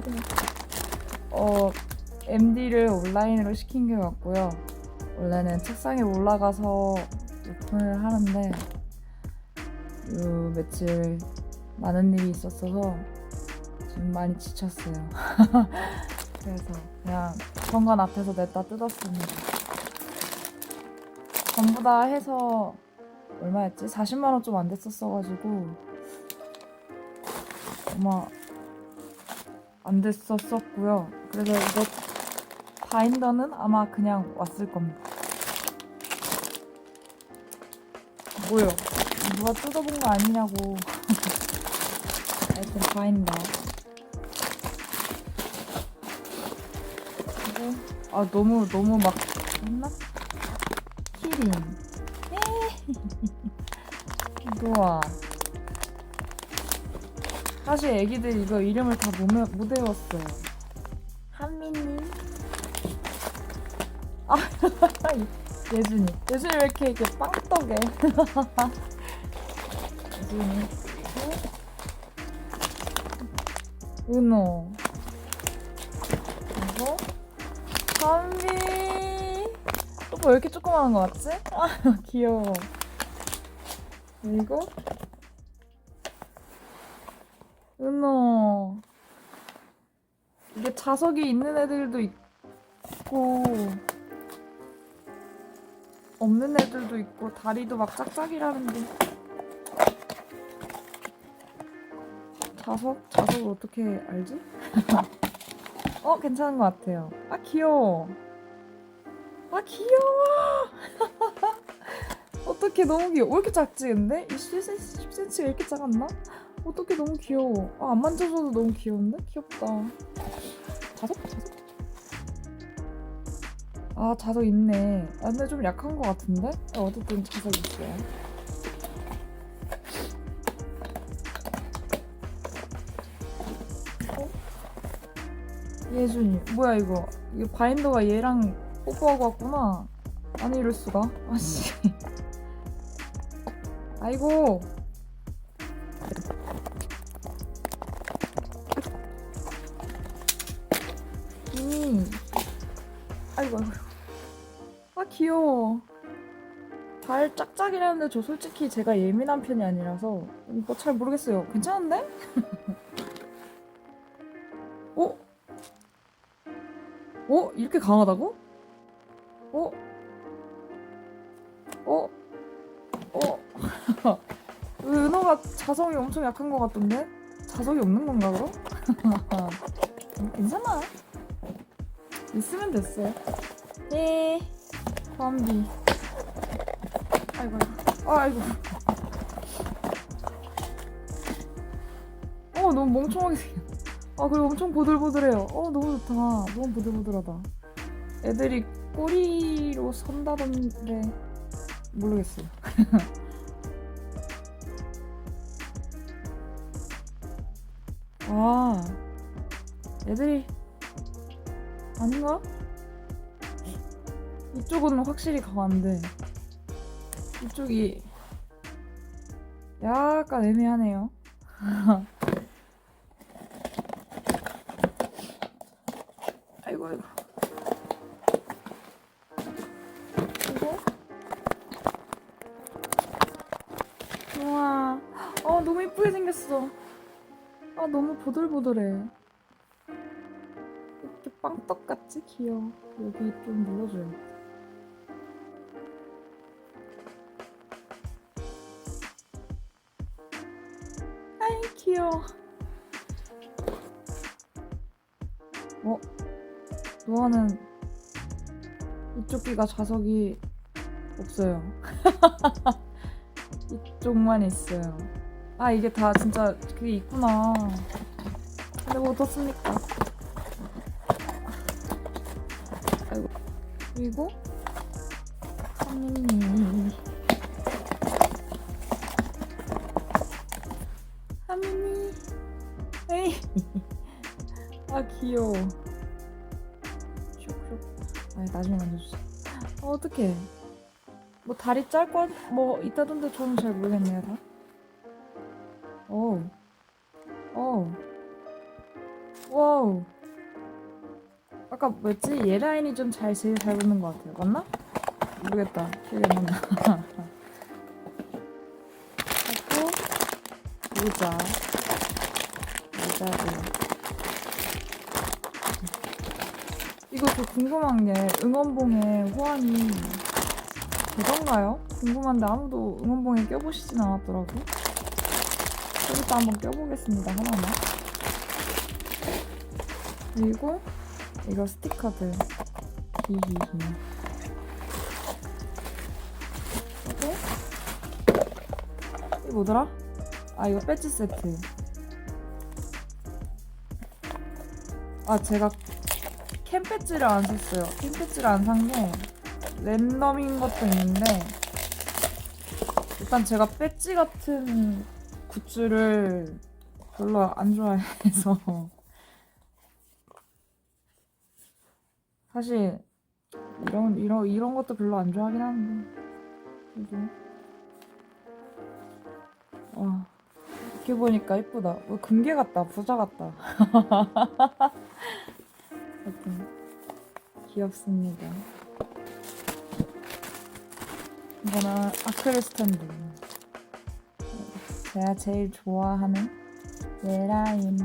야들. 어, MD를 온라인으로 시킨 게 같고요. 원래는 책상에 올라가서 오픈을 하는데 요 며칠 많은 일이 있었어서 지금 많이 지쳤어요. 그래서 그냥 현관 앞에서 냈다 뜯었습니다. 전부 다 해서 얼마였지? 40만 원 좀 안 됐었어가지고 아마 안 됐었었고요. 그래서 이거 바인더는 아마 그냥 왔을 겁니다. 뭐요? 누가 뜯어본 거 아니냐고. 하여튼 바인더. 그리고 아 너무 너무 막 했나? 키링. 좋아. 사실 애기들 이거 이름을 다 못 못 외웠어요. 한미님. 아, 예준이. 예준이 왜 이렇게 이렇게 빵떡해? 예준이. 그리고 은호. 그리고 한미. 또뭐 왜 이렇게 조그마한 거 같지? 아, 귀여워. 그리고 은호. 이게 자석이 있는 애들도 있고 없는 애들도 있고 다리도 막 짝짝이라는데 자석? 자석을 어떻게 알지? 어 괜찮은 것 같아요 아 귀여워 아 귀여워 어떻게 너무 귀여워 왜 이렇게 작지 근데? 이 10cm, 10cm가 이렇게 작았나? 어떻게 너무 귀여워 아, 안 만져줘도 너무 귀여운데? 귀엽다 자석? 자석? 아 자석 있네 아, 근데 좀 약한 것 같은데? 아, 어쨌든 자석 있어요 어? 예준이 뭐야 이거 이거 바인더가 얘랑 뽀뽀하고 왔구나 아니 이럴 수가 아씨 아이고 음. 아이고 아이고 아 귀여워 발 짝짝이라는데 저 솔직히 제가 예민한 편이 아니라서 이거 잘 모르겠어요 괜찮은데? 어? 어? 이렇게 강하다고? 어? 어? 어? 은호가 자성이 엄청 약한 것 같던데? 자석이 없는 건가 그럼? 음, 괜찮아 있으면 됐어요. 예 밤비. 아이고 아이고 아이고. 어 너무 멍청하게 생겼. 아 그리고 엄청 보들보들해요. 어 너무 좋다. 너무 보들보들하다. 애들이 꼬리로 선다던데. 모르겠어요. 아. 애들이 아닌가? 이쪽은 확실히 강한데 이쪽이 약간 애매하네요. 아이고 아이고. 우와. 어 너무 이쁘게 생겼어. 아 너무 보들보들해. 빵떡같이 귀여워. 여기 좀 눌러줘야겠다. 아이 귀여워. 어? 노아는 이쪽 귀가 자석이 없어요. 이쪽만 있어요. 아 이게 다 진짜 그게 있구나. 근데 뭐 어떻습니까? 아이고. 그리고 하민이. 하민이. 에이. 아 귀여워. 아 나중에 만져주자 아 어떡해. 뭐 다리 짧고 뭐 있다던데 저는 잘 모르겠네요 다. 어우. 어우. 와우 아까 뭐였지? 얘 라인이 좀 잘 제일 잘 붙는 것 같아요. 맞나? 모르겠다. 기억이 안 난다. 하고 모자. 모자를 이거 저 궁금한 게 응원봉에 호환이 되던가요? 궁금한데 아무도 응원봉에 껴보시진 않았더라고. 여기서 한번 껴보겠습니다. 하나만. 그리고 이거 스티커들. 히히히 그리고 이거 뭐더라? 아 이거 배지 세트. 아 제가 캠 배지를 안 샀어요. 캠 배지를 안 산 게 랜덤인 것도 있는데 일단 제가 배지 같은 굿즈를 별로 안 좋아해서 사실 이런 이런 이런 것도 별로 안 좋아하긴 하는데 그래도 와 이렇게 보니까 이쁘다. 뭐 금괴 같다, 부자 같다. 하여튼 귀엽습니다. 이거는 아크릴 스탠드. 제가 제일 좋아하는 예라임.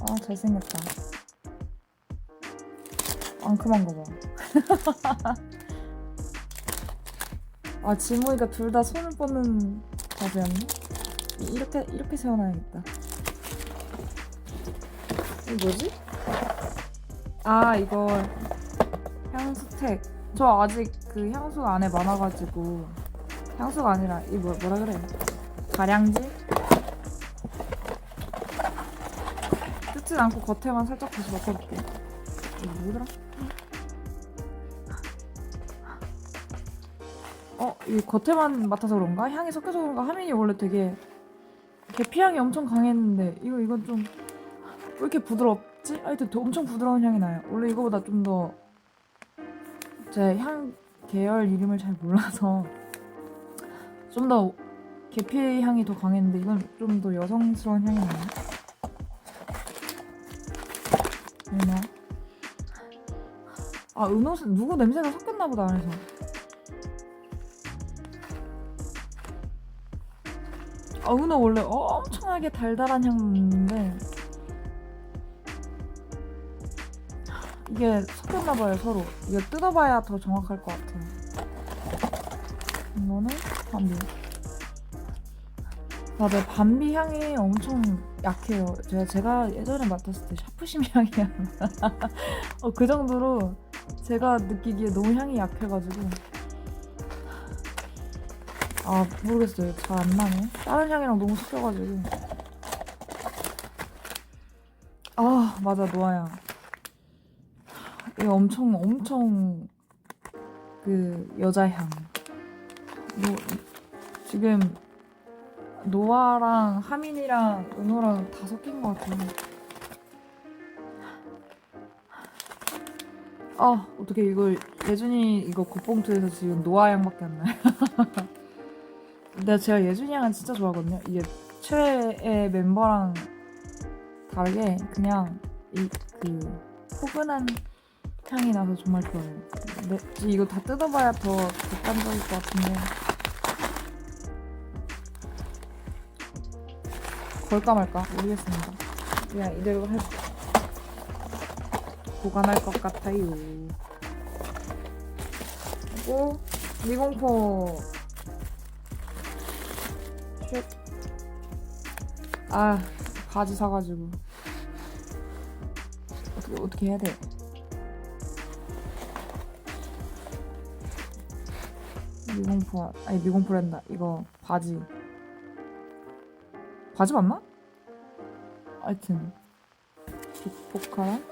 아 잘생겼다. 앙큼한 거 봐. 아 지무이가 둘 다 손을 뻗는 자세였네. 이- 이렇게 이렇게 세워놔야겠다. 이거 뭐지? 아 이거 향수택. 저 아직 그 향수가 안에 많아가지고 향수가 아니라 이 뭐, 뭐라 그래? 가량질? 뜯진 않고 겉에만 살짝 다시 맡아볼게. 뭐더라? 어, 이 겉에만 맡아서 그런가? 향이 섞여서 그런가? 하민이 원래 되게 계피향이 엄청 강했는데 이거 이건 좀 왜 이렇게 부드럽지? 하여튼 더- 엄청 부드러운 향이 나요. 원래 이거보다 좀 더 제 향 계열 이름을 잘 몰라서 좀 더 계피 향이 더 강했는데 이건 좀 더 여성스러운 향이 나요. 뭐냐? 아 은옷은 누구 냄새가 섞였나 보다 안에서. 아 은호 원래 엄청나게 달달한 향 나는데. 이게 섞였나 봐요 서로. 이거 뜯어봐야 더 정확할 것 같아요. 이거는 밤비. 맞아요 밤비 향이 엄청 약해요. 제가, 제가 예전에 맡았을 때 샤프심 향이야 어, 그 정도로 제가 느끼기에 너무 향이 약해가지고. 아 모르겠어요. 잘 안 나네. 다른 향이랑 너무 섞여가지고. 아 맞아 노아향 이거 엄청 엄청 그 여자향. 뭐 지금 노아랑 하민이랑 은호랑 다 섞인 것 같아요 아 어떻게 이걸 예준이 이거 겉봉투에서 지금 노아향밖에 안 나요 근데 제가 예준이 양은 진짜 좋아하거든요. 이게 최애 멤버랑 다르게 그냥 이 그 포근한 향이 나서 정말 좋아요. 근데 이거 다 뜯어봐야 더 객관적일 것 같은데 걸까 말까 모르겠습니다. 그냥 이대로 할 보관할 것 같아요. 그리고 미공포 슛. 아 바지 사가지고 어떻게 어떻게 해야 돼? 미공포 아니 미공포란다 이거 바지 바지 맞나? 하여튼 빅포카랑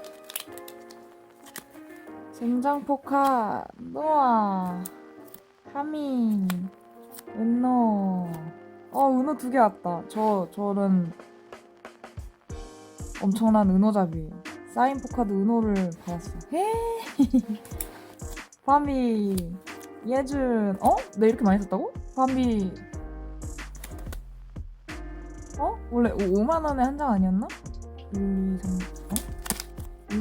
생장포카 노아 하민 은노 어 은호 두 개 왔다 저 저는 엄청난 은호잡이 사인 포카드 은호를 받았어 헤 밤비 예준 어? 내 이렇게 많이 썼다고? 밤비 어? 원래 5만 원에 한 장 아니었나? 1, 2, 3, 어?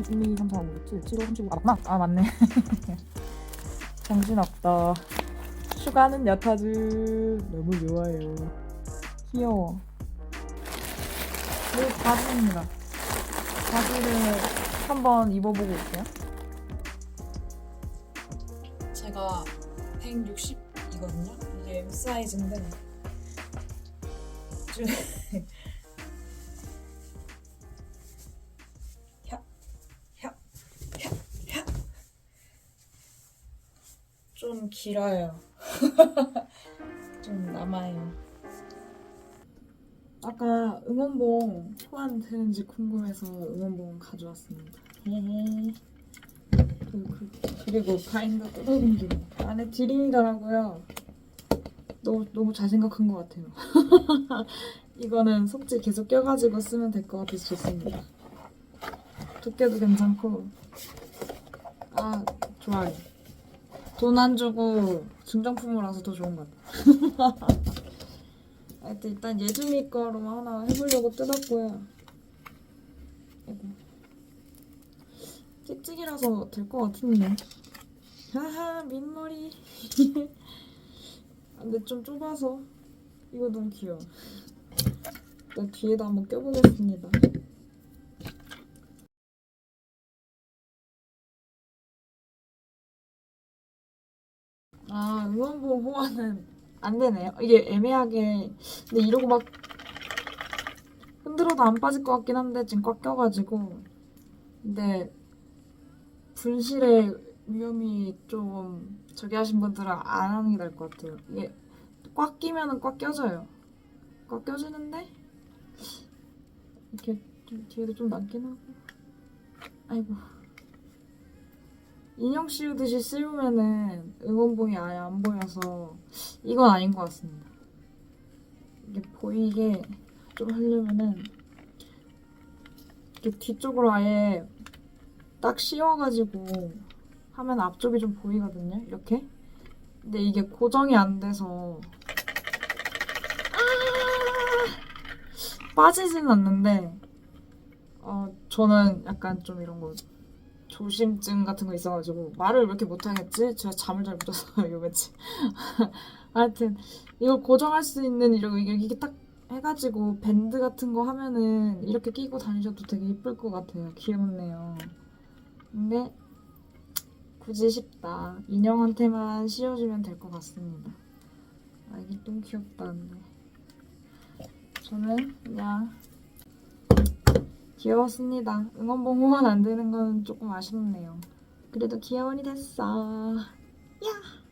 1, 2, 3, 4, 5, 6, 7, 7, 5, 3, 7, 5. 아, 맞나? 아, 맞네. 정신없다. 슈가는 여타즈. 너무 좋아요. 귀여워. 그리고 바지입니다. 바지를 한번 입어보고 올게요. 제가 160이거든요. 이게 M 사이즈인데 좀 좀 길어요. 좀 남아요. 아까 응원봉 소환되는지 궁금해서 응원봉 가져왔습니다. 헤헤. 그, 그, 그리고 바인더 뜯어넘기고 안에 디링이더라고요. 너무 너무 잘 생각한 것 같아요. 이거는 속지 계속 껴가지고 쓰면 될 것 같아서 좋습니다. 두께도 괜찮고 아 좋아요. 돈 안 주고 증정품을 와서 더 좋은 것 같아요. 하여튼 일단 예준이 거로 하나 해보려고 뜯었고요. 찍찍이라서 될 것 같은데. 하하 민머리. 아, 근데 좀 좁아서 이거 너무 귀여워. 일단 뒤에다 한번 껴보겠습니다. 호환은 안 되네요. 이게 애매하게 근데 이러고 막 흔들어도 안 빠질 것 같긴 한데 지금 꽉 껴가지고 근데 분실의 위험이 좀 저기 하신 분들은 안 하는 게 나을 것 같아요. 이게 꽉 끼면은 꽉 껴져요. 꽉 껴지는데 이렇게 좀 뒤에도 좀 남긴 하고 아이고 인형 씌우듯이 씌우면은 응원봉이 아예 안 보여서 이건 아닌 것 같습니다. 이게 보이게 좀 하려면은 이렇게 뒤쪽으로 아예 딱 씌워가지고 하면 앞쪽이 좀 보이거든요. 이렇게. 근데 이게 고정이 안 돼서 아! 빠지진 않는데 어 저는 약간 좀 이런 거 조심증 같은 거 있어가지고 말을 왜 이렇게 못하겠지? 제가 잠을 잘 못 자서 요 며칠 하여튼 이걸 고정할 수 있는 이런 이게 이게 딱 해가지고 밴드 같은 거 하면은 이렇게 끼고 다니셔도 되게 이쁠 것 같아요. 귀엽네요. 근데 굳이 싶다. 인형한테만 씌워주면 될 것 같습니다. 아 이게 너무 귀엽다 근데 저는 그냥 귀여웠습니다. 응원봉 후원 안 되는 건 조금 아쉽네요. 그래도 귀여운이 됐어. 야!